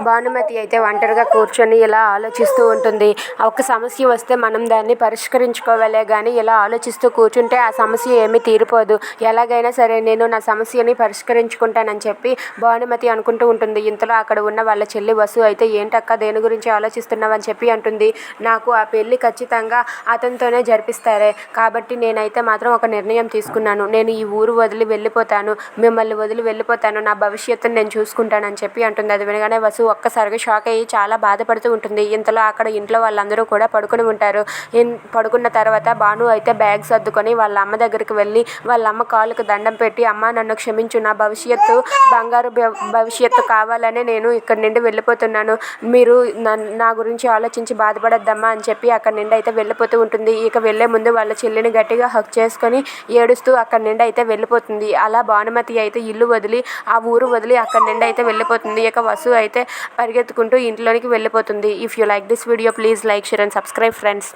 భానుమతి అయితే ఒంటరిగా కూర్చొని ఇలా ఆలోచిస్తూ ఉంటుంది. ఒక సమస్య వస్తే మనం దాన్ని పరిష్కరించుకోవాలే కానీ ఇలా ఆలోచిస్తూ కూర్చుంటే ఆ సమస్య ఏమీ తీరిపోదు. ఎలాగైనా సరే నేను నా సమస్యని పరిష్కరించుకుంటానని చెప్పి భానుమతి అనుకుంటూ ఉంటుంది. ఇంతలో అక్కడ ఉన్న వాళ్ళ చెల్లి వసు అయితే ఏంటక్క దేని గురించి ఆలోచిస్తున్నావని చెప్పి అంటుంది. నాకు ఆ పెళ్ళి ఖచ్చితంగా అతనితోనే జరిపిస్తారే. కాబట్టి నేనైతే మాత్రం ఒక నిర్ణయం తీసుకున్నాను. నేను ఈ ఊరు వదిలి వెళ్ళిపోతాను. మిమ్మల్ని వదిలి వెళ్ళిపోతాను. నా భవిష్యత్తును నేను చూసుకుంటానని చెప్పి అంటుంది. అది వినగానే వసు ఒక్కసారిగా షాక్ అయ్యి చాలా బాధపడుతూ ఉంటుంది. ఇంతలో అక్కడ ఇంట్లో వాళ్ళందరూ కూడా పడుకుని ఉంటారు. పడుకున్న తర్వాత భాను అయితే బ్యాగ్ సర్దుకొని వాళ్ళ అమ్మ దగ్గరికి వెళ్ళి వాళ్ళ అమ్మ కాళ్ళకు దండం పెట్టి అమ్మ నన్ను క్షమించు. నా భవిష్యత్తు బంగారు భవిష్యత్తు కావాలనే నేను ఇక్కడి నుండి వెళ్ళిపోతున్నాను. మీరు నన్- నా గురించి ఆలోచించి బాధపడద్దమ్మా అని చెప్పి అక్కడి నుండి అయితే వెళ్ళిపోతూ ఉంటుంది. ఇక వెళ్ళే ముందు వాళ్ళ చెల్లిని గట్టిగా హక్ చేసుకొని ఏడుస్తూ అక్కడి నుండి అయితే వెళ్ళిపోతుంది. అలా భానుమతి అయితే ఇల్లు వదిలి ఆ ఊరు వదిలి అక్కడి నుండి అయితే వెళ్ళిపోతుంది. ఇక వసు అయితే పరిగెత్తుకుంటూ ఇంట్లోనికి వెళ్ళిపోతుంది. If you like this video please like share and subscribe friends